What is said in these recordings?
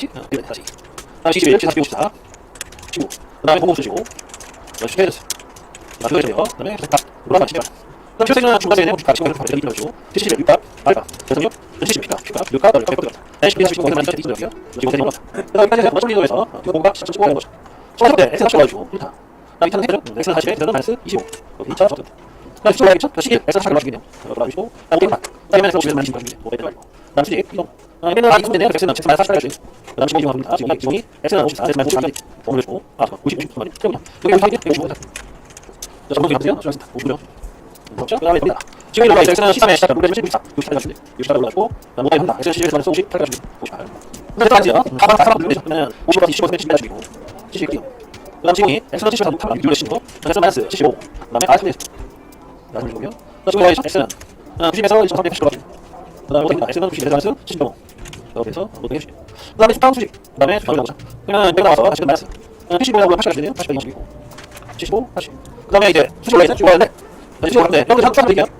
다시? 어, 1 다시. 다음 21, 14, 54 15그 다음에 공공 쓰시고. 연습 해줬어 나 그거 해줘요. 그 다음에 다 올라가 10발 그다음 최생은 중간에 내고 10발 10발 10발 2발 71, 6발 알파 대성력 70, 10발 10발 6발 6발 100발 40, 40, 50, 30, 20, 20, 25, 30, 30, 그 다음에 여기까지 해서 맞춤 리더에서 이거 뭔가 10, 15 하는 거죠. 처음 때 X 40 넣어주고 1타. 그 다음 2타는 해줘 X 40에 대전 마이너스 25 여기 2차 적등 그 다음 10 11, X 40 넣어주겠네요 넣어주시고 그 다음 5타 그 다음에 50에서 마이너스 26 5 빼지 말고 수직 이동 아, 이동 되네요. X 마이너스 40 깔려주세요. 그 다음 15 이동합니다. 지금 지금이 X는 54, X 마이너스 50까지 올려주고 아, 90, 90, 90, 여기 여기 여기 55, 자, 정도 해주세요. 수고하셨습니다. 5분요. 그렇죠? 그 다음에 됩니다. 지금 있어요. X는 13에 시작, 무게는 14, 64 가주시면 돼요. 64 올라가고, 그다음 모바일 한다. 11에서 마이너스 58 가주시면 58. 근데 또 하세요. 가방 다 사람 누르면 그러면 50에서 25에서 10 가주시고, 70 끼고. 그 다음 지금이 X는 74, 8, 6 누르시고, X는 마이너스 75. 그 다음에 아, 3에서. 나중에 올라가 있죠. X는 90에서 1.380 가주시고. 그 다음에 모바일 X는 90에서 마이너스 75. 그래서 모두 해주세요. 그 다음에 수평 수직. 그 다음에 수평 나오죠. 그러면 여기 나와서 다시 마이너스. 75하고 80 가주세요. 80, 25. 75, 80. 그 다음에 이제 수직 올라있어요. 수직 올라있는데, 수직 올라있는데, 여러분들 한번 드릴게요.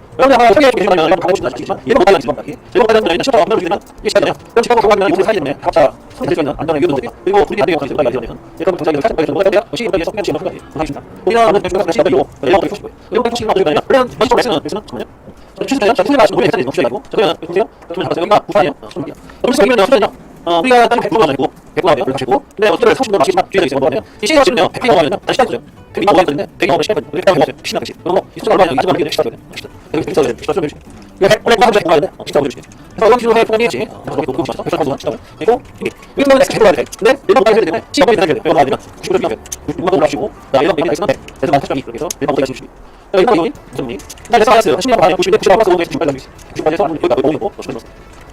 여기는 수능이요. 어, 우리가 다른 100%가 아니고 100% 하면 가시고 근데 어떻게 30분 마시면 뒤에 있어요. 뭐하냐? 이 시간 하시면요. 100이 넘어가면 다시 시간 주죠. 100이 넘어가거든요. 100이 넘어가면 시간 우리 100이 넘어가요. 시간 같이. 그럼 이 시간 얼마냐? 이 시간 이게 시간 되거든요. 여기 되는 비싸 좀 해주세요. 이거 뭐 한번 해봐야 돼. 어, 비싸 보여주세요. 그래서 이런 기준으로 해 포함해야지. 그래서 여기 높고 맞았어. 그래서 가서 시작을. 그리고 이게 이거 엑스 해봐야 돼. 근데 일반 모델 해야 되는데 시간이 되는 게 돼요. 이거 나면 90도 중요해요. 96만 올라가시고 나 일반 모델 엑스는 100. 그래서 만8.2 그렇게 해서 일반 엑스 90. 일반 모델 무슨 나 그래서 알았어요. 10년 반에 90에 90에 가서 오늘 90까지 있어. 90까지에서 여기가 너무 예뻐. 저 넣었어.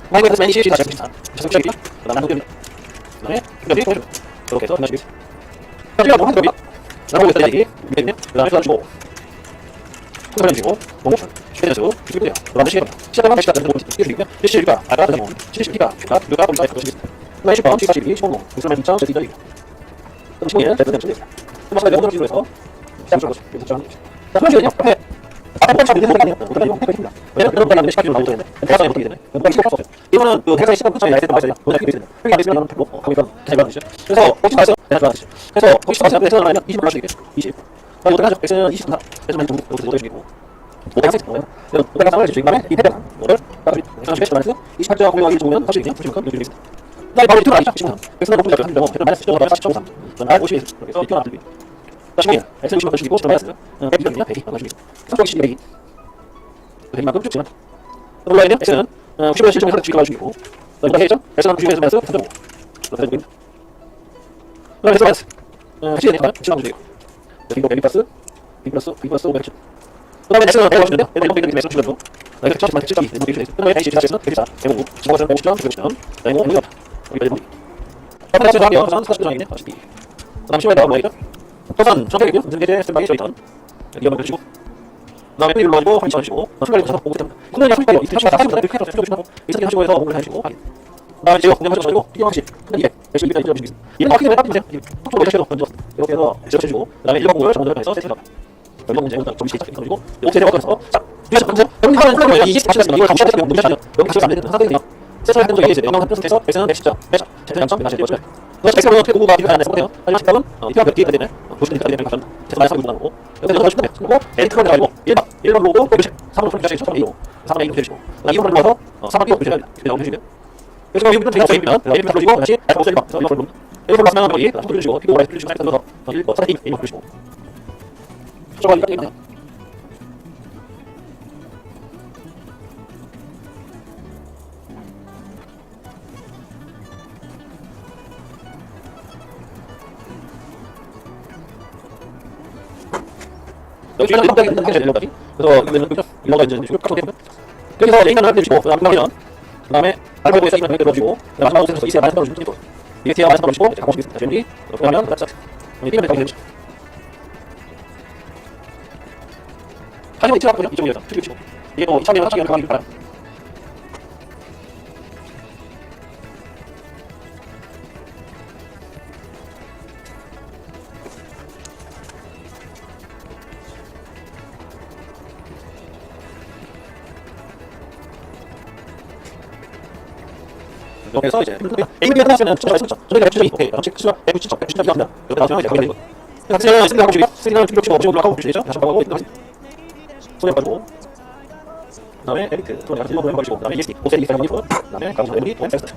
나 이거 그래서 맨 20, 24, 24. 계속 시작이. 그다음에 한국입니다. 그다음에 여기 보여줘. 이렇게 해서 하나씩 제가 뭐 하는 겁니다. 나오고 있다 얘기. 그다음에 또 주고. 그다음에 주고. 뭐 시켜서 주고요. 그다음에 시켜. 시작하면 다시 가는 거 이렇게 시키니까 아까 그다음에 시키니까 그가 누가 본다 이거 시키. 그다음에 시켜. 시켜 시키. 시켜. 무슨 말인지 참 제대로 이거. 그럼 제대로 되는 거예요. 그럼 제가 영어로 해서 시작 좀 보세요. 자, 그러면요. 이거 그 시간 뭐 내가 20 올라가시게 20. 그럼 어떻게 하죠? X는 24. 그래서 많이 여기서 못 해주시고. 500 거예요. 그럼 500 상을 주신 다음에 이 패턴 뭐를 따로 30 마이너스 28점 공유하기 좋으면 할수 있냐? 보시면 여기 있습니다. 그다음에 바로 아니죠? 10만. 그래서 높은 자료 한정 패턴 마이너스 10점 40.3. 그럼 R 50 그래서 안 들리. 자, 10일. X 60만 더 주시고 10점 마이너스. 100이면 100이 안 주시고. 360 100이. 100만큼 쭉 지만. 온라인은 X는 90에서 7점에서 주기가 주시고. 그다음에 해죠? X는 90에서 마이너스 3.5. 그다음에. 그다음에 X 마이너스. 같이 되니까 7만 주세요. 이거 100 플러스 2 플러스 2 플러스 500점. 그다음에 X는 100 주는데요. 얘는 100 X 주려고. 나 이렇게 70만 7점이 이렇게 주세요. 그다음에 H 자체는 104, 105, 15는 150점, 150점. 그다음에 뭐 여기 여기 여기. 아까 제가 하면 저는 40점이네. 42. 그다음 10에 나와 뭐이죠? 토산 전격이고요. 무슨 게제 스탠바이 저희 턴. 여기 한번 주시고. 그 다음에 또 일로 가지고 한번 주시고. 순간에 가서 보고 됩니다. 국내에 순간에 이틀 다시 해서 주시고 이렇게 하시고 해서. 그다음에 지금 공부 하시고 이거 확실. 근데 이게 대신 이렇게 해주시겠습니다. 이런 되면 빠지세요. 속도로 이렇게 해서 먼저 이렇게 해서 제가 해주고 그다음에 일반 공부를 전문으로 해서 세팅하고. 일반 문제 일단 좀 시작 그리고 이렇게 해서 자 뒤에서 먼저 여러분 하는 플랜을 이 24시간 이걸 감시해야 되면 너무 시간이요. 여기 감시가 안 되는 상황이거든요. 세션 했던 적이 이제 영상 한 편에서 X는 110점, 100점, 제트량점, 다시 되어줘요. 그래서 X는 어떻게 공부가 비교가 안 돼서 못해요. 하지만 식답은 이표가 몇 개가 되네. 보시면 되는 가면 제트 마이너스 3 나오고 여기서 여기서 싶은데 그리고 에디트가 돼가지고 1번, 1번 로고 또 3번 소리 자식 3번 2호 3번 2호 되시고 2번으로 모아서 3번 2호 되셔야 됩니다. 이렇게 나오시면 그래서 여기부터 제가 저희면 1번 불러주고 다시 다시 보세요 1번 그래서 1번 불러 1번 불러주면 거기 다시 불러주시고 피고 오래 불러주시고 다시 불러서 1번 4, 2, 1번 불러주시고 저거 이거 있네요. 여기 주변에 이렇게 있는 게 제일 여기까지. 그래서 여기는 그죠? 이거가 이제 쭉 깎아서 되면 여기서 레인을 하나 주시고 그다음 그다음에 그 다음에 알파고에서 이만 이렇게 넣어주고 마지막으로 해서 이세 마이너스 넣어주시면 또 티어 마이너스 넣어주시고 이제 가보시겠습니다. 준비 이렇게 하면 딱 뛰면 되죠. 하지만 이틀 여기서 틀리고 이게 뭐 2차면 하차기 하는 강하기 바람. 해서 이제 A를 하시면 진짜 맛있죠. 저희가 오케이. 그럼 수가 F 추정, F 추정 합니다. 이렇게 나오면 이제 거기가 이거. 같이 쓰는 하고 주기요. 쓰는 하고 주기요. 지금 올라가고 주시죠. 다시 한번 하고 손에 가지고 그다음에 에리트 걸리고 그다음에 ESD 오세리 이사람 이고 그다음에 가운데 메모리 원 텍스트.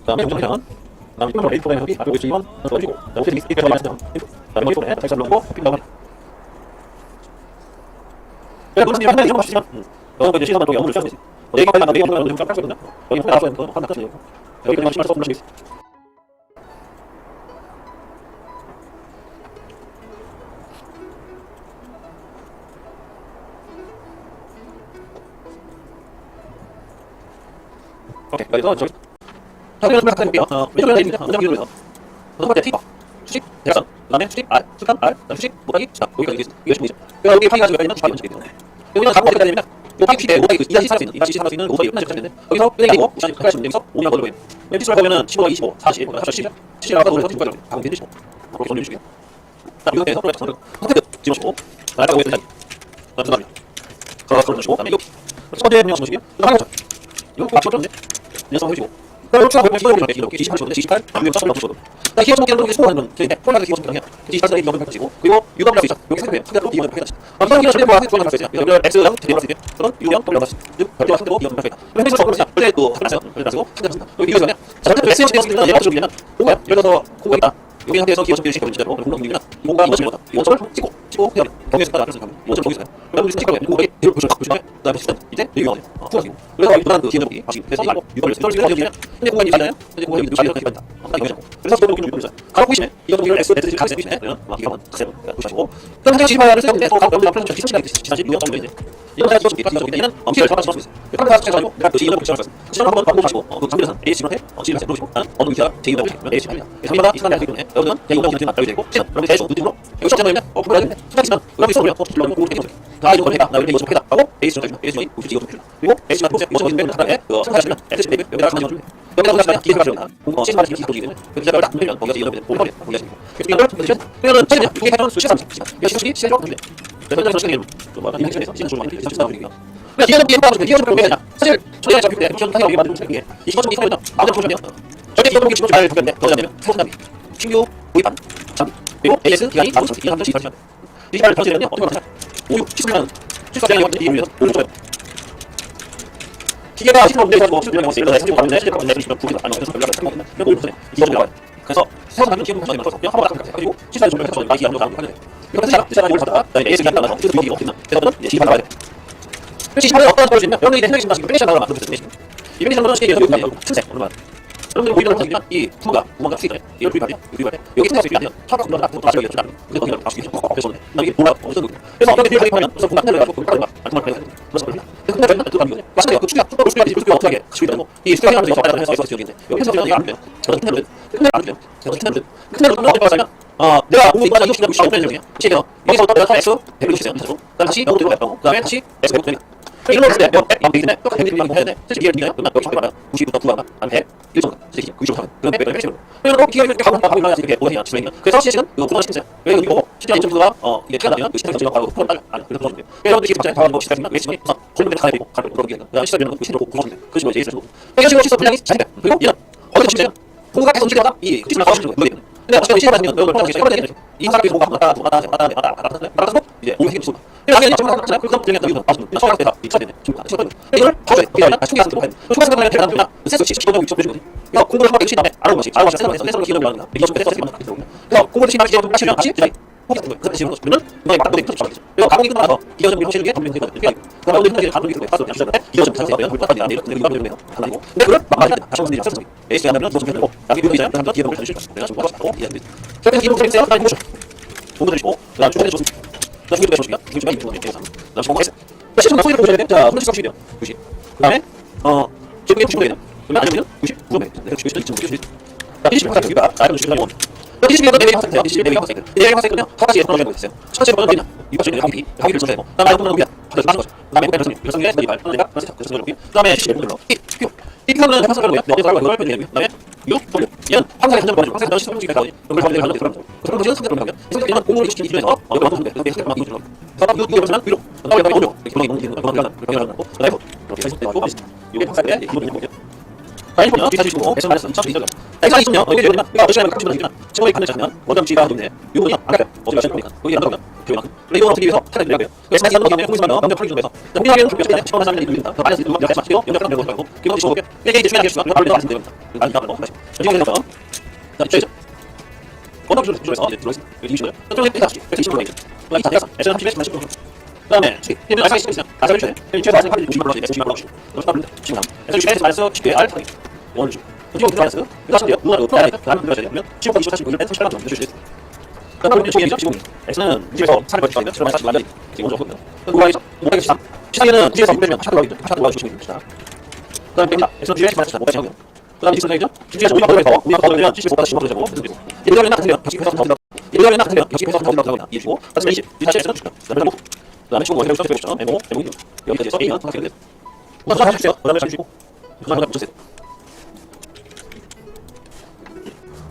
그다음에 그 다음에 이번 레이트 프로그램 협의 앞으로 2번 넣어주고 그다음에 오세리 이사람 이고 그다음에 머리 프로그램 텍스트 넣고 커피 넣으면 그래 무슨 일을 하면 하시면 어 이제 시선만 또 업무를 시작하지 내가 빨리 나가 내가 빨리 좀 깜짝 놀랐나 여기 혼자 나서 또 한다 같이 여기까지만 심할 수 없는 것이 오케이 그래서 저기 자세히 설명 한번 해볼게요 어 왼쪽에 있습니다 원장 기준으로 해서 첫 번째 티버 수직 대각선 그 다음에 수직 R 수직한 R 그다음에 수직 못하기 시작 여기까지 있습니다 이게 중이죠 그래서 여기 파이가 지금 있는 주파이 원칙이기 때문에 여기는 작업 어떻게 되냐면 요 파이 피대 오바이 그 이다시 살수 있는 이다시 살수 있는 오바이 끝나지 못하는데 여기서 은행이고 무시하지 가까이 여기서 5년 걸려 보이는 맨 피스를 보면은 15, 25, 40, 40, 70 70 아까 우리가 지금까지 가고 있는 15 그렇게 돌려 주시고요 자 이거 해서 프로젝트 선을 선택 집어주고 있는 자리 감사합니다 걸어 주시고 그다음에 여기 첫 번째 명령 보시고요 그다음 이거 맞죠 좀 연습 해주시고 그다음에 추가 보면 기본 보면 이렇게 28 정도 28 그리고 3 정도 자 기본 성격은 이렇게 소화하는 건 폴라가 기본 성격이야 28 사이 넘는 가지고 그리고 유감을 할수 있어 여기 아 이런 전에 뭐 있어요 수 그럼 좀 상태에서 기본 성격을 시켜보면 진짜로 공동 밀면 뭔가 이것을 뭐다 이것을 찍고 찍고 그냥 경계에서 따라 그래서 가면 이것을 거기서 그다음에 우리 찍고 이거 이걸 보시면 보시면 그다음에 시스템 이제 되게 유명해요 어 투하시고 그래서 이거는 그 기본 보기 다시 그래서 이거 유도를 스토리를 하려면 근데 공간이 있잖아요 근데 공간이 누가 이렇게 있다 그래서 스토리 보기는 유도를 가로 보시면 이거 보기를 x x 카세 보시면 그러면 막 이거는 카세 보시고 그럼 한장 지시바를 쓰는데 또 가로 옆에 좀 있듯이 지시가 유형 정도 이제 이거 제가 지금 이거 얘는 엄티를 잡아서 쓸수 있어요 이거 하나 가지고 내가 그 지인을 붙여 놨어요 그 지인을 한번 가시고 그 강제로선 A 지로 해 어, 지를 해 누르시고 나는 어느 위치가 제 이름을 보시면 A 지 합니다 그래서 한마다 이 시간에 하기 때문에 여러분은 제 이름을 기능만 알게 되고 지금 여러분 대충 누르고 여기 시작 전화면 어 하는데 시작 있으면 여러분 있어 보면 어 불러면 고르게 해줘 다 이거 해다 나 이거 좀 해다 하고 지로 해주면 A 지로 굳이 이거 좀 그리고 A 지만 보세요 이거 좀 해주면 하나에 그 생각하시면 S 지 여기다가 가면 줍니다 여기다가 가시면 기계가 가시면 어 시스템 기계 도기 때문에 그 기계를 딱 누르면 거기가 이거 되면 보면 지금 그래서 이걸 좀 해주세요 그러면 최근에 이게 해놓은 수시 30 이거 시간이 시간이 조금 돼 그래서 현장 시간이 좀 많이 시간에서 시간 좀 많이 들리죠 시간 분위기가 근데 기계는 비행 빠지고 기계는 그런 게 아니라 사실 저희가 잡힐 때 미션 타이어 만드는 생각이 이 기본 정비 타이어는 아무데나 보시면 절대 기본 정비 기본 잘 보겠는데 더 잘하면 장비 신규 구입한 장비 그리고 AS 기간이 아무 장비 이런 장비 지시하시면 디지털 변수는요 어떻게 보면 5, 6, 7수면 7수면 이용해서 이용해서 5, 6, 기계가 시스템 문제에서 뭐 수준이 뭐예요? 예를 들어 가는데 실제로 가는데 지금 부기가 안 나와서 연락을 상관없는 그런 거 없어요. 이거 좀 나와요. 그래서 새로 가면 기본 문제가 있어서 그냥 한번 딱 가지고 시스템 좀 해서 많이 기한으로 가는 거예요. 이거 시스템 이걸 받다가 그다음에 AS 기한 나가서 이거 이거 없나? 그래서 이제 시간 나와야 돼. 그렇지 시간을 어떤 걸 주면 여러분이 생각이 지금 페이션 나가면 만들고 있어요. 이 페이션 나가는 시기에 여기 있는 틈새 오늘 여 러분들 보이는 것처럼 이 부가 구멍과 수익을 이걸 구입하면 구입할 때 여기 수익이 안 돼요. 차가 나고 또 다시 여기 좀 나는 근데 거기를 다시 이렇게 그래서 나 이게 뭐야 어디서 그래서 어떤 게 구입하면 우선 구멍 틈을 가지고 구멍 안 구멍을 해야 돼. 그래서 그렇습니다. 근데 근데 저희는 그거 아니거든요. 맞아요. 그 추가 또 수익이 어떻게 하게 수익이 되고 이 수익이 하는 데서 받아서 해서 지역인데 여기 해서 이거 안 돼요. 저는 틈을 틈을 안 돼요. 저는 틈을 틈을 넣는 거 어디서 어 내가 공부 이거 하자 60년 60년 되는 중이야. 시계요. 여기서부터 내가 X 160년 되고 그다음 다시 0으로 되고 그다음에 다시 100 되니까 이런 거 백, 되기 때문에 똑같은 행위를 해야 돼. 실제 이해를 믿어요. 그러면 여기 정말 90부터 9가 한 100, 1 정도. 실제 90 정도. 그럼 100, 100, 100. 그러면 기가 이렇게 가고 가고 이러면 이렇게 오해야 지수행이야. 그래서 시식은 이거 구멍 신세. 왜 이거 실제 2.9가 어 이게 티가 나면 그 시스템 점수가 바로 딸려. 안 그래서 그런 거예요. 여러분들이 기본 적인 방법이 시스템이나 그 시스템이 우선 골뱅이 가야 되고 가고 그런 게 그다음에 시스템 이런 거 시스템 구멍 신세. 그 식으로 이제 있어요. 그러니까 지금 시스템 분량이 자신백. 그리고 얘는 어디서 심세요? 공부가 계속 움직이다가 이 시스템을 가고 싶은 거예요. 근데 어쨌든 시스템 같은 경우는 여러분 계속 해야 이 사람이 뭔가 왔다 갔다 왔다 갔다 왔다 갔다 왔다 이제 오해 생기고 당연히 정말 하잖아요. 그럼 그냥 여기는 아주 처음 할 때다 이첫 때는 지금 안 치거든요. 이걸 봐줘야 돼. 그냥 충분히 하는 거 충분히 하는 거 대단한 거나 센스 10번 6점 주거든요. 이거 공부를 한번 해주신 다음에 알아보는 것이 알아보면 센서로 센서로 기억을 하는 거야. 이거 좀 센서 생각만 하거든요. 그래서 공부를 시간 기억을 하시면 다시 디자인 포기 같은 거 그래서 그러면 이거에 맞는 거 붙여 그리고 가공이 끝나서 기어 좀 하시는 게 덤빙 되거든요. 그러니까 그다음에 오늘 흔하게 가공이 끝나서 가서 주시는데 이거 좀 불법 아니라 이런 이거 이런 달라고. 근데 그걸 막 말이 다시 한번 센서 에이스 하면 무슨 되고 나중에 이거 이제 한번 기억을 거예요. 그래서. 다시 보시죠. 공부 들으시고 그다음 주변에 좋습니다. 자, 중국에 좋습니다. 중국에 이쁘거든요. 그래서 나 지금 공부했어. 자, 시청 소리를 보셔야 돼. 자, 손을 치시면 90. 그 다음에 어, 지금 90도 되나? 그러면 아니면 99도 돼. 내가 90도 2.5. 자, 20 학생 여기가 나이로 90도 되면 20년 내외 학생 돼요. 20년 내외 학생들. 내외 학생들은요. 한 가지 예쁜 거 있어요. 첫 번째 번은 뭐냐? 이거 저희 학위, 학위를 줘야 되고. 그다음에 아이폰 넘기야. 받아서 맞는 거죠. 그다음에 백person, 백성의 스터디 발. 내가 그래서 그래서 넘기. 그다음에 10년 넘기. 이, 큐. 이 사람은 화살을 뭐야? 어디서 알고 빼내는 거야? 그다음에 6 돌려. 얘는 황사의 감정 가지고 황사의 시스템 중에 가고 연결 관계를 하는 사람. 그 사람 도시는 상대로 하면 상대는 공무원이 시키는 이중에서 어 이거 완전 근데 상대가 막 이중. 사람 6 6 위로. 나와 여기 오죠. 기본이 너무 기는 거 그런 그런 하는 거. 그다음에 이렇게 해서 또. 이게 황사의 뭐야? 다 시 보면 뒤 사실 보고 배선 말해서 2020년. 엑사 20년 이게 되면 내가 어시간에 보는 이유는 최고의 가는 장면 원점 지가 좋네. 요거는 아까 어제 말씀 거니까 거기 안 들어가면 기억나. 그래 이거 어떻게 타를 드려야 돼요. 그래서 한번 경험에 홍수하면 남자 풀이 좀 해서 홍수하기는 좀 표시되네. 시원한 사람들이 들립니다. 더 많이 들으면 연락 마시고 연락 하면 되고 기본 시고 이게 이제 중요한 게 있으면 바로 말씀 드립니다. 나는 이거 한번 다시. 이거 해서 자 이제 원점 주로 주로해서 이제 들어있어. 여기 20년. 저쪽에 다시 20년 이제. 또 약간 에서 30에 30년. 그다음에 이제 알사 있으면 아사 주에 최소 아사 할인 60만 원씩 60만 원씩. 그래서 따릅니다. 지금 에서 60에서 마이너스 10에 알 타기. 원을 주. 지금 들어가서 이거 하시면 돼요. 누가 풀어야 돼. 다음 들어가셔야 되면 10번 20번 40번 100번 38만 원 주실 수 있어요. 그 다음에 우리 중에 지금 X는 무지에서 살을 벌 시간이면 7만 40만 원이 지금 먼저 없거든요. 그거에서 513. 시상에는 무지에서 600명 80 들어가기 때문에 80 들어가기 주시면 됩니다. 그 다음에 뺍니다. X는 무지에 10만 500 하고요. 그 다음에 직선이죠. 무지에서 5만 더 우리가 더 되면 75보다 10만 되고 되고. 일요일에 나 같으면 격식 회사 더 된다. 일요일에 나 같으면 격식 회사 더 된다고 합니다. 이해 주고. 그다음에 20. 이 자체에서는 주다. 그다음에 뭐 그다음에 친구 원래로 시작해 보시죠. 메모, 메모 여기까지 해서 A는 하게 돼요. 우선 잘 주세요. 그다음에 잘 주시고. 그다음에 붙으세요.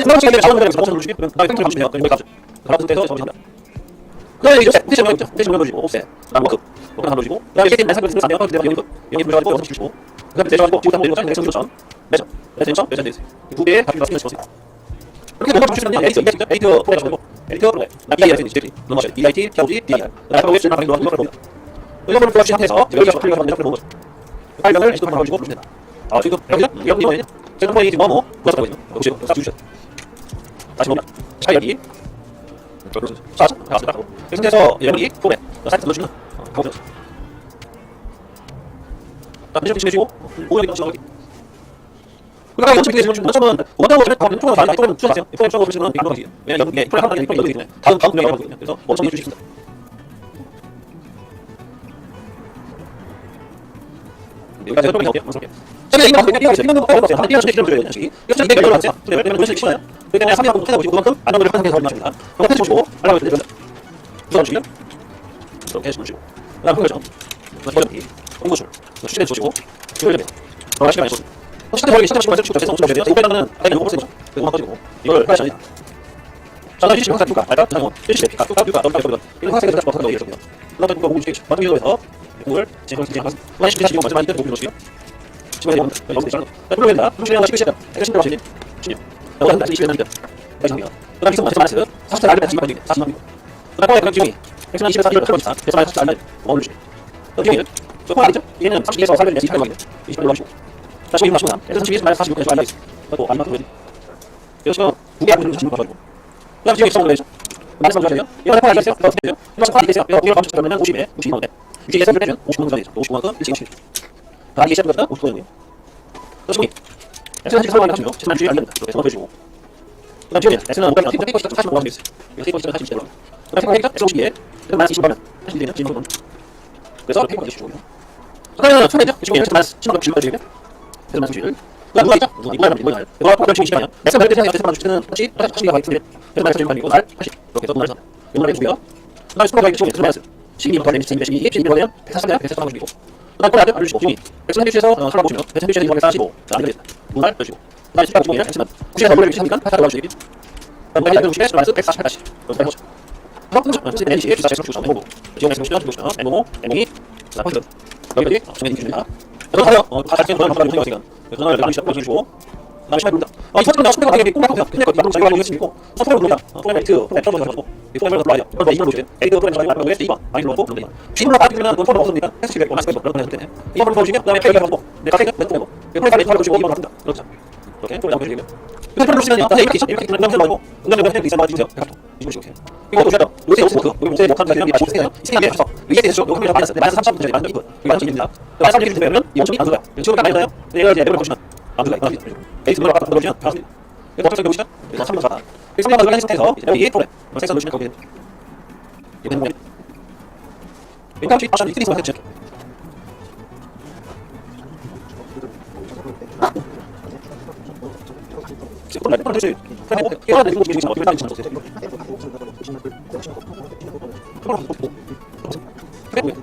상상치게 자원을 먼저 누르시고 그다음에 펜트를 누르시면 여기 가죠. 가라 상태에서 정리합니다. 그다음에 이제 대시 정렬 있죠. 대시 정렬 누르시고 옵셋, 다음 워크, 워크 다 누르시고 그다음에 세팅 난상 그릇을 사면 그대로 영입, 영입 누르셔가지고 영상 시키시고 그다음에 내셔가지고 지금 담고 내려서 내셔서 점, 매점, 매점, 매점 되세요. 두 개의 답이 맞으면 좋습니다. 이렇게 뭔가 주시면 에이트, 에이트, 에이트 프로그램 에이트 프로그램, 나 BIR 되는 시스템, 넘어서 EIT, TOG, DIR, 나파로 웹 쓰는 방법을 보면 이거를 플러시 상태에서 여기서 클릭을 하면 이렇게 보는 거죠. 파일명을 에이트 프로그램 가지고 보시면 됩니다. 아 지금 여기서 여기 보면 제가 뭐이 지금 뭐뭐 그것을 보시면 혹시 주셨. 다시 보면 차이열이 사서 나왔습니다. 그 상태에서 여러분이 폼에 사이트 눌러주면 가보죠. 자, 매점 지내시고 오염이 넘치는 그러니까 원점 비례 지금 원점은 원점으로 되면 다음 총으로 다른 총으로 추가하세요. 프레임 총으로 보시면 이런 거지. 왜냐면 이게 프레임 하나가 프레임 여기 때문에 다음 다음 분량이 나거든요. 그래서 원점 이해해 주시겠습니다. 여기까지 프레임이 어때요? 원점 이거 한번 이해하겠어요. 이거는 뭐 어려웠어요. 하나 띄워서 시키면 줘요. 이런 식이. 이거 이게 열어놨어요. 그래요. 왜냐면 그런 식이 쉬워요. 그렇기 때문에 3위 하고 보시고 그만큼 안정을 하는 게더 맞습니다. 그럼 패스 보시고 알람을 드리면 우선 주시면 이렇게 해주시고 그다음 흥결점 버전기 홍보줄 수치대 주시고 기울여면 더 시간이 쏘 시간대 버리기 시간대 시간대 시간대 시간대 시간대 시간대 시간대 아니 이거 버스죠 그거 가지고 이걸 플래시 아니다 자나 시시 항상 누가 알까 자고 시시 피카 누가 누가 누가 누가 이거 항상 다시 바꿔서 넣어야 됩니다 그다음에 누가 공부 주겠죠 맞은 이거에서 공부를 그냥 하고 많이 시키 다시 이거 많이 공부 지 그램다 프로그램 하나 시키시다 내가 신경 하시니 신경 나도 한 다시 20년 남겨 그다음에 기성 마스 마스 40살 알면 40만 원 40만 원 그다음에 그런 기용이 백선 20에서 40을 할거 있다. 그래서 마이너스 알면 어울리시 또 기용이 또 하나 있죠? 얘는 32에서 400에 28만이네 28만 하시고. 다시 1만 하시고 나 그래서 32에서 마이너스 46에서 알면 있어 그리고 안 맞고 그래서 두개 하고 있는 거 가지고. 그다음 기용이 성공 되죠? 마이너스 먼저 하세요. 이거 해파 알겠어요. 이거 어떻게 돼요. 이거 성공 되세요. 이거 이거 감축 되면 50에 60이 나오는데 60에서 100면 50만 원 되죠. 50만큼 1씩 50 다 이게 시작부터 50만원이에요 그렇죠 S는 한식 설명을 하시면 S는 주의 알립니다 이렇게 성공해주시고 그다음 뒤에 S는 500만 원, 45시간 45만 원 있어요. 이거 45시간 40만 원. 그다음 생각하니까 S 52에 마이너스 20만 원. 사실 되면 20만 원. 그래서 이렇게 해주시고. 그다음에 이제 지금 마이너스 10만 원, 10만 원 주시면 그래서 마이너스 10을. 그다음 누가 있죠? 누가 이거 하면 이거 날. 이거 포함 중이 20만이야. S 별 대상에 S 만 주시는 혹시 80가 많이 틀린. 그래서 마이너스 10만이고 날 80. 이렇게 해서 마이너스. 이거 해주고요. 그다음에 스포가 있죠? S 마이너스. 12만 더 되면 12, 12, 12, 12 되면 143대 143만 주시고. 그다음 또 나한테 알려주시고 중이. X 해주셔서 어, 살아 보시면 136에서 245. 자, 안 되겠다. 문할 해주시고. 그다음에 10가 주시면 X만 90에서 원래 이렇게 하니까 8 올라주시기. 그다음에 160에 마이너스 148다시. 이렇게 해보죠. 그래서 NC 주사 제수 주사 해보고 지원해서 보시면 주시면 NO, NE, 자 포인트 여기까지 정해진 기준입니다. 그래서 하여 어, 다 같이 그런 방법을 보는 거니까 그래서 저는 나중에 시작해 주시고 아, 정말 모른다. 아, 이 사람은 나 수백 가게 꼬마 하고 그냥 나도 자기가 알고 있는 친구. 서서로 모른다. 프로그램 트, 프로그램 처음 가지고. 이 프로그램을 돌아야. 그럼 이걸 놓지. 에이드 프로그램 가지고 알고 있어. 이봐. 많이 놓고 그런다. 지금으로 빠지면 돈 털어 없습니다. 해서 지금 원하는 거 그런 거한테. 이거 보고 보시면 그다음에 페이지 가지고 내가 페이지 내고 내고. 이거 페이지 가지고 보시고 이거 같은다. 그렇죠. 이렇게 좀 나오시면 돼요. 이거 털어 놓으시면요. 다시 이렇게 이렇게 그냥 넘어 가지고. 응답 내가 페이지 가지고 주세요. 이거 이렇게. 이거 보셔도 요새 없어. 여기 요새 못 하는 사람이 많이 생겨요. 생겨요. 그래서 위에 대해서 녹음을 받았어요. 13,000분 전에 만든 이거. 이거 만든 겁니다. 13,000분 되면 이 엄청 안 좋아요. 지금 딱 많이 나요. 내가 이제 내버려 보시면 베이스 노래를 아까 들어보시면 반갑습니다. 법적인 보시면 그래서 3번 4 1성량 해석해서 여기 프로그램 센서 넣으시면 거기에 이번 보면 인간 취 파션 리트리스 마켓 체크 그럼 몇 번을 될수 그럼 어떻게 하는 거 지금 어떻게 하는 거 보세요. 그럼 그래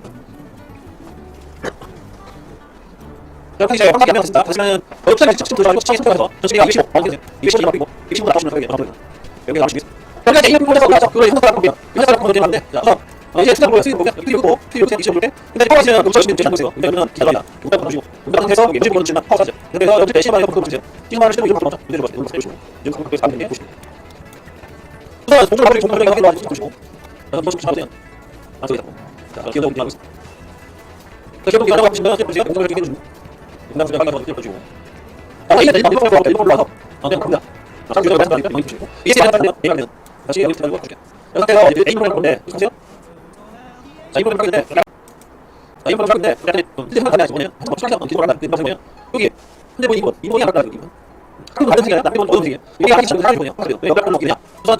그럼 제가 황사기 한명 진다. 다시는 업체가 직접 도전하고 시청에 선택해서 전체가 25, 어, 25이 나오고 25가 나오시면 여기 나오고 여기 나오시면 그러니까 이제 이런 부분에서 올라서 그걸 현사람 보면 현사람 보면 되는데 자 우선 어, 이제 스타로 쓰는 거면 이렇게 있고 이렇게 이렇게 이렇게 근데 파워시는 그럼 저시면 되는 거예요. 그러면 기다려라. 공단 보시고 공단 상태에서 이제 보는 중이나 파워 사죠. 근데 저 이제 대신 말해 보고 보세요. 지금 말을 시도 이거 맞죠? 그대로 맞죠? 보시고 지금 가끔 그래서 안 되네 보시고 우선 공전 버리고 공전 버리고 하고 보시고 한번 잡으세요. 안 되겠다. 자, 기억나고 있습니다. 기억나고 있으면 공전을 이렇게 해주면 인당수 그냥 빨리 가서 띄워주고 아 이거 일본 일본 일본 자기가 건데. 보세요. 자, 이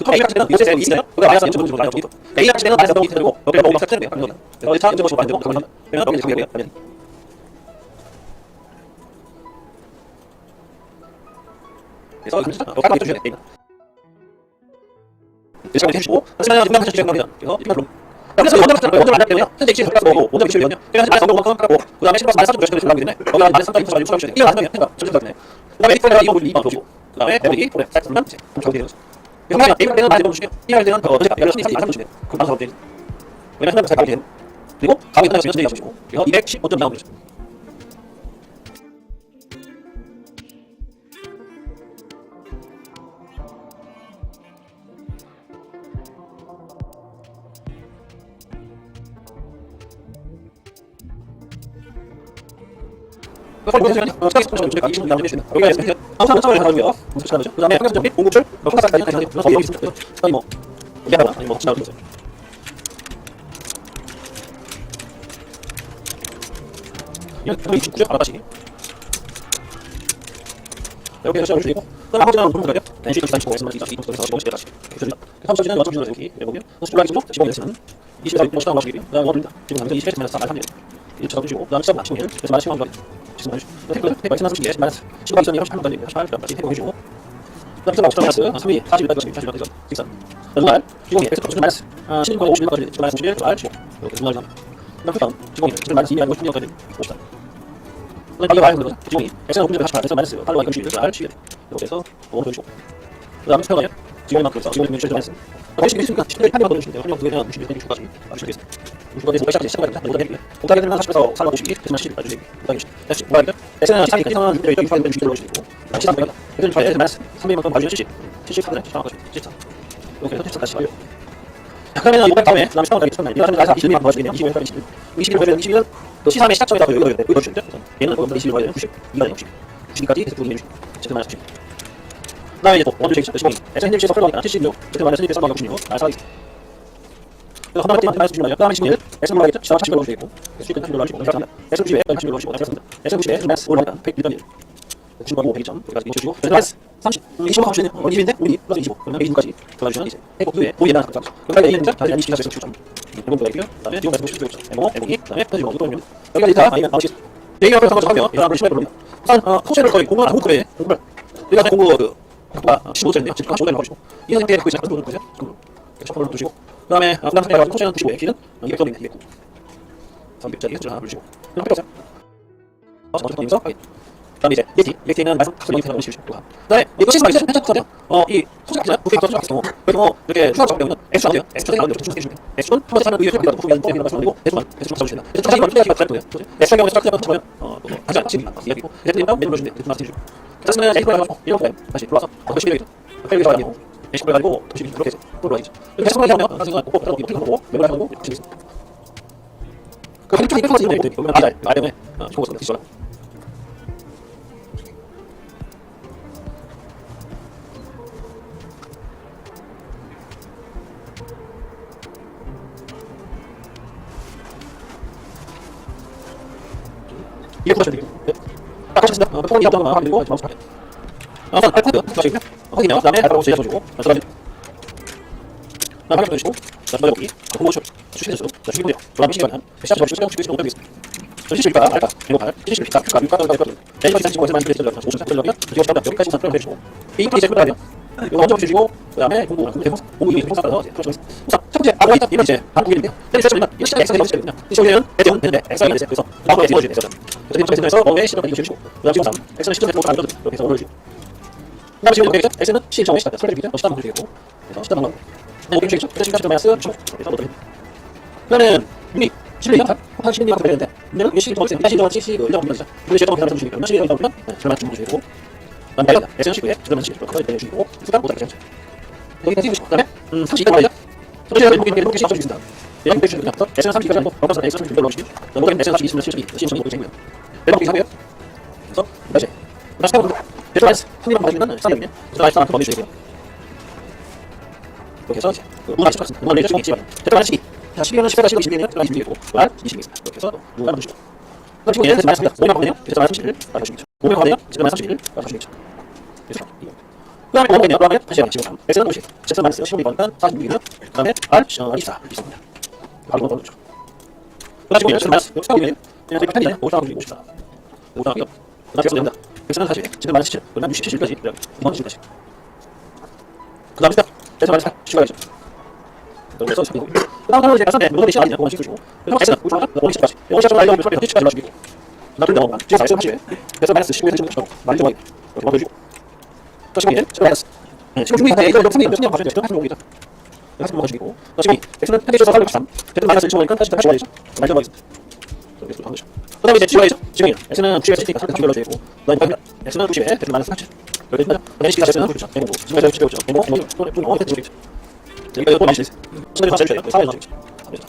tao vẫn 제일 있어요. 그거 마이너스 0.5로 가요. A 같은 데는 마이너스 그래서 깔끔하게 해주셔야 돼요. 일상을 해주시고 하지만 금방 하실 수있니다 그래서 이걸로 그래서 원점 같은 원점 안 되면 현재 이치 그래서 뭐 원점 이치거든요. 그래서 한번 원점 깎고 그다음에 10% 만사 좀 주시면 되는데 거기 한 만사 좀 주시면 이거 안 되면 생각 절대 안 되네. 그다음에 이거 이거 보시고 이거 보시고 그다음에 여기 보내 살짝만 정리 되는 거죠. 그러면 이거 때는 많이 보시고 이할 때는 더 제가 열심히 살짝 보시면 돼요. 그럼 바로 되죠. 왜냐면 하면 잘 가게 되는 그리고 가격은 지금 전에 보시고 이거 215점 나오고 있죠. 지금 주시고. 그래서 215점 나오는 거죠. 그 다음에 평균 점이 공급출, 평가사까 지 다시 하고 여기 있습니다. 아니 뭐 이게 하나 아니 뭐 지나고 있어요. 이건 29죠 알아다시. 이렇게 해서 시작해주시고 그다음 아버지는 누르면 돼요. 네, 시간 시간 시간 시간 시간 시간 시간 시간 시간 삼성지는 완전 기준으로 여기 여기 수출라 기준 지금 있으면 24뭐 시간 나오시기 그다음 원입니다. 지금 당장 28 마이너스 4 3 1차 주시고 그다음 시간 맞추면 그래서 마이너스 10만 원 지금 마이너스 태클 태클 마이너스 30 마이너스 10만 2천이 38만 원이 38까지 태클 해주고 그다음 시간 맞추면 마이너스 3이 40까지 40까지 되죠. 직선 연말 주공이 x 플러스 마이너스 16과 51까지 마이너스 51알15 이렇게 연말 그다음 그다음 주공이 지금 마이너스 2 아니고 16까지 54 이게 말하는 거죠. 지금이 x는 5분의 48, 그래서 마이너스 8로 하니까 61, r 7 이렇게 해서 5분 보여주고 그 다음에 스페어가요. 지금 만큼 해서 지금 주면 마이너스 대신 있으니까 10대 판이 넣어주시면 돼요. 한명 두 개면 61, 66까지 맞추시면 되겠습니다. 66까지 500까지 중간에 시작이 시작할 때 모든 해를 공탁에 되면 40에서 3만 50이 되면 10이 맞지. 공탁이 다시 공탁이 엑스는 차이 가능한 유료 유료 유료 유료 있고 다시 3번 이들 좌에 마이너스 300만큼 봐주면 70 73에 정확하게 74 이렇게 해서 74까지 가요 그러면 이번 다음에 그다음에 시간을 가겠죠. 이번 다음에 다시 20만 봐주겠네요. 21 21 21 보면 21은 또 13의 시작점이다 보여 여기 여기 보시죠. 얘는 그럼 21 봐야 돼요. 90 2가 60 90까지 계속 분리해 주시고 제트 마이너스 10 그다음에 이제 또 원주 제기 15 엑스 핸들 시에서 흘러가니까 76 제트 마이너스 1에서 46 아, 4 그한 번째 마이너스 60만이요. 다음에 16일 x 물어가겠죠. 지사 40별 넣으면 되겠고 x 6은 30별 넣으시고 감사합니다. x 60에 은 60별 넣으시고 감사합니다. x 60에 마이너스 5를 넣으니까 101점 60번 500점 여기까지 맞춰주시고 마이너스 30 25 하고 주시네요. 20인데 우리 2 플러스 25 그러면 126까지 더해주시면 이제 해고 후에 5이 나와서 감사합니다. 여기까지 A는 이제 다시 20기사 165점 이번 거 되고요. 그다음에 지금 말씀 60점 M5 M2 그다음에 편집 모두 또입니다. 여기까지 다 아니면 아웃시스 J라고 상관하면 여러분을 심하게 부릅니다. 우선 어, 코스를 거의 공부하는 후급에 공부를 우리가 공부 그 각도가 15점인데 지금 15점을 가지고 이 상태에 갖고 있는 각도를 보세요. 셔플로 두시고 그 다음에 아, 분당 상태가 코치는 95에 키는 200점이네 209 300짜리 횟수를 하나 두시고. 그냥 필요 없어요 먼저 먼저 꺼내면서 다음에 이제 예티 예티는 말씀 각종 인터넷 오시고 싶고. 그 다음에 이거 시스템 이제 편차 커서요. 어이 소식 같잖아요 부피 소식 경우 그래서 뭐 이렇게 추가로 적용되면 액수 안 돼요. 액수 되게 나오는데 좀 주시면 액수는 한 번에 사는 의외로 비단 부품 연동 이런 말씀 드리고 액수만 액수만 써주시면 된다. 자세히 말씀 드리기가 그래도 돼요. 액수 경우에 쫙 잡으면 적으면 어뭐 하지 않지 이야기고 이제 드리면 매물 주시면 되는 말씀 드리고. 자스는 이거 가지고 이거 다시 들어와서. 어떻게 시켜야겠죠? 그래서 시골 가지고 도시 밑으로 계속 돌아다니죠. 계속 돌아다니면 항상 없고 없고 없고 매번 하고 계속 그 한쪽 이렇게 가지고 이렇게 보면 아다 아 때문에 효과가 있어. 이해 부탁드립니다. 네. 아, 고맙습니다. 폰이 없다고 하면 되고, 마우스 파켓. 아, 알코올, 마시고요. 확인해요. 그 다음에 알파고 제작 주고 자, 주간 난 방향 주시고 자, 주간 먹기 자, 홍보 추출 주식 대수 자, 주식 분야 조합 시간 한 시작 저시 수령 주식 정도 되겠습니다. 전시 실가 알파 공급할 실시 비타 규가 규가 규가 규가 내일 기사 지구에서 만든 대수 전략 50점 전략이야. 기업 전략 여기까지 선택을 해주시고 이 페이지 제출 받아요. 이거 먼저 주시고 그다음에 공부 공부 대공 공부 이미 공사 따라서 그렇죠. 우선 첫 번째 아고 있다 이런 이제 한국인인데요. 근데 사실 이만 이 시대 엑스가 넘치게 됩니다. 이 시대는 대전 되는데 엑스가 이제 그래서 나보다 뒤집어지게 되죠. 그래서 지금 전에서 어웨이 시도가 이루어지고 그다음 지금 엑스는 시도에 도착하는 거죠. 이렇게 해서 오늘 그 다음에 지금 여기 X는 C 정의 시간 설계 되겠죠? 시간 방금 되겠고 그래서 시간 방금 그다음에 여기 되겠죠? 그래서 시간 마이너스 총 그래서 뭐 그러면은 6이 11년 다 곱하기 11년 같은 되는데 문제는 예식이 더 없으면 다시 정한 C 그 1년 없는 거죠 근데 시간 계산을 해주시기 때문에 11년 나오면 절반 정도 주시고 남자야 X는 19에 그러면 19 그래서 이때 주시고 수가 못하게 되죠 여기까지 주시고 그다음에 음 32년 말이죠 소시아를 보게 되는 것이 없어지겠습니다 예약 대출 그냥 X는 30까지 하고 검사선 X는 좀 올라오시기 넘어가면 X가 20면 72 시험이 5 0 정도 되고요 대박 되게 하고요 그래서 다시 다시 해보도록 배추라이스 한입만 먹으면 쌀이거든요. 배추라이스 한번 먹어주세요. 이렇게 해서 이제 우만 시켰습니다 우만 레이저 시공 20만 배추라이스 자 12년은 10회가 시고 21년은 배추라이스 26이고 또한 20입니다 이렇게 해서 우만 보시죠. 그럼 지금 얘는 마이너스 3니다 5만 거네요 배추라이스 31을 마이너스 36 5만 거네요. 지금 마이너스 31을 마이너스 36 그래서 그 다음에 5번이네요. 그러면 다시 한번 지금 X는 50 X는 마이너스 15이니까 46이고요 그 다음에 R 24 있습니다. 바로 넘어 놓죠. 그 다음에 지금 X는 마이너스 15이네요 그냥 저희 패턴이네 54 54 54고요. 그 다음에 X는 됩니다. 140, 지금 만 17, 그다음 67까지, 그다음 20까지. 그 다음 시작, 대사 말했다, 시작하죠. 그래서 잡히고, 그 다음 하나 이제 가산대, 무덤이 시간 아니냐, 그만 시키고, 그래서 발사는 우주마다. 원시 시까지, 원시 시까지 날려, 몇십 시까지 마시고, 나 그런데 뭐가, 지금 4에서 30에, 그래서 마이너스 19에서 10까지, 많이 좀 하게, 이렇게 보여주고, 또 12에, 지금 마이너스, 지금 중이 상태에 이걸 3년, 3년 가셔야 되죠, 한 명이다. 한명 가지고, 또 12, X는 163, X는 마이너스 1.5니까 다시 다시 와야죠, 말려 먹겠습니다. 계속 하고 있죠. 그 다음에 이제 지화이죠. 지명이요. X는 90에 채팅이 한별로 되어 있고 그 다음에 X는 90에 대충 마이너스 37 여기 있나요? 그 다음에 시키가 X는 90이죠. 105 지명이 60에 50죠. 105 105 105 105 여기까지 또 마이너스 1 순서대로 잘 주셔야 돼요. 4에 나오죠. 3에서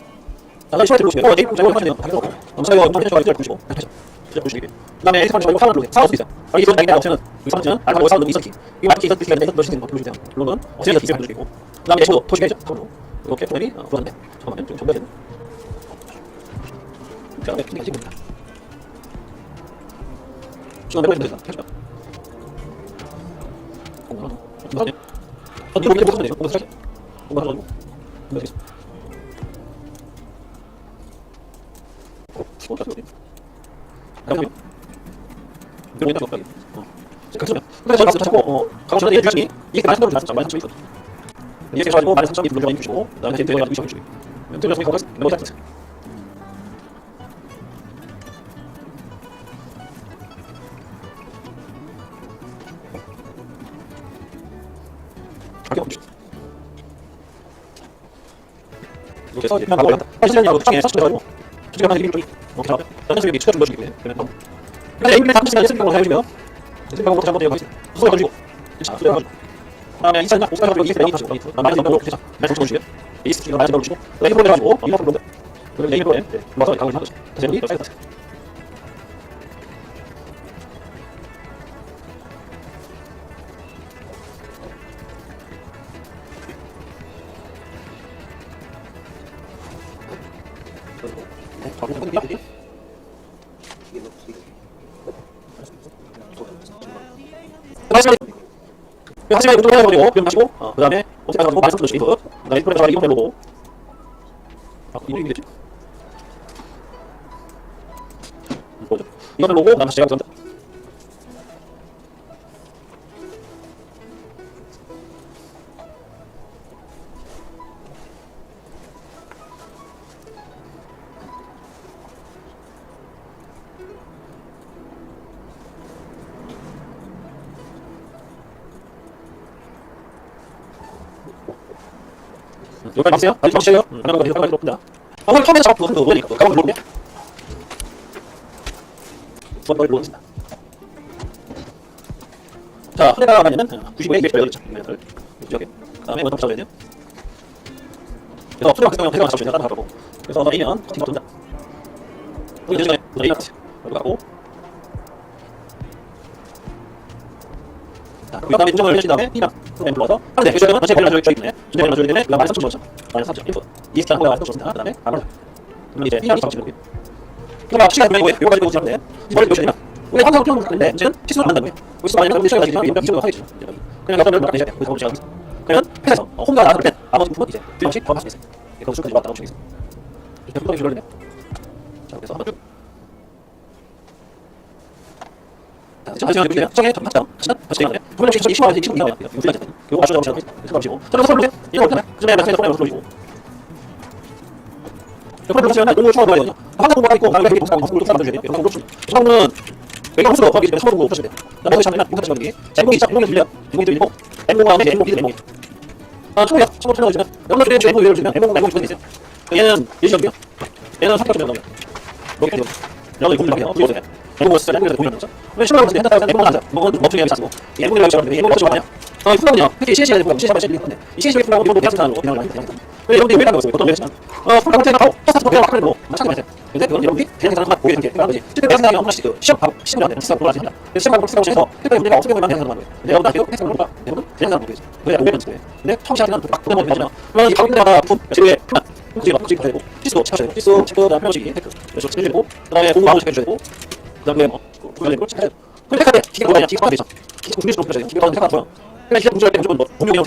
나는 시화를 들고 오시면 이거 잘못 하시네요. 하면서 넘사가 엄청 해줘가지고 95 그 다음에 에이스 컨디션 사원으로 사원 수 있어요. 여기 기본 당연히 아웃은 유산은 알파고 사원 넘이 선키. 이게 마치 이선 뜻이 되는데 2선 기준 되고. 그다음에 예시도 토시가 있죠. 사원으로 이렇게 분할이 불안데 잠깐만요. 좀 정리해. 그렇죠. 그래서 자꾸 어 가고 전에 얘기해 주시니 이게 말씀대로 잘 맞춰 주시고 이렇게 해 가지고 말씀 좀 불러 주시고 그다음에 대표가 주시고. 근데 저는 거기서 뭐 그다음에 이사장 옷가 가지고 이렇게 되어 있는 거죠. 나만 이렇게 되어 있죠. 내가 좀 보여주고, 이스트리가 나한테 보여주고, 레이블로 가지고, 이마프로 넘버 그리고 레이블로 엠 맞아 가고 있는 거죠. 다시 한번 사이드 하지만 운동 해가지고 비용 마시고 어, 그 다음에 옵션 가지고 마이너스 넣으시고 그 다음에 프로그램 잡아라 이거 별로고 아 이거 이게 되지? 이거 별로고 그 다음 다시 제가 전 그 다음에 이쪽을 해주신 다음에 피나. 프로그램 불러서 하는데 그 저희는 전체 관련 저희 때문에 전체 관련 저희 때문에 그만 3천 주었죠. 만 3천 인풋. 이스트 한거가 줬습니다. 그다음에 아무나. 그럼 이제 피하는 정치 보기. 그럼 시간 보내고 요거 가지고 지는데 머리 보시면 우리 항상 그런 건데 이제는 실수를 안 한다고요. 그래서 만약에 우리 시간이 지나면 연락 기준으로 하겠죠. 그냥 어떤 면을 이제 그래서 제가 그러면 회사에서 홈가 나갈 때 아버지 부분 이제 둘씩 더 맞추겠어요. 거기서 까지 왔다 오시겠어요. 이렇게 한번 줄었네. 자, 그래서 한번 쭉 맞죠? 하시면 다시 되거든요. 두 명씩 20만 원씩 20만 원이에요. 이거 아 뭐? 어어 번씩 그 시험 바로 시험을 안 돼. 테스트가 돌아가지 않는다. 그래서 시험 바로 테스트하고 해서 특별히 문제가 없을 경우에만 계산하는 거예요. 근데 여러분들 계속 테스트를 해볼까? 여러분 그냥 계산하는 거겠지. 왜 오백 번째 거예요. 근데 처음 시작하면 막 보내면 되잖아. 그러면 이 바로 끝내다가 부품 제로에 풀만 풀지 막 풀지 되고 필수도 체크해야 되고 필수 체크 그다음 표현식이 테크 그래서 체크해야 되고 그다음에 공부 한번 체크해줘야 되고 그다음에 뭐 구별된 걸 체크해야 되고 그럼 체크할 때 기계 뭐냐 기계 통화돼 있어 기계 공유식으로 표셔야 돼요 기계 통화 체크가 좋아요. 그냥 기계 공유할 때 무조건 뭐 내용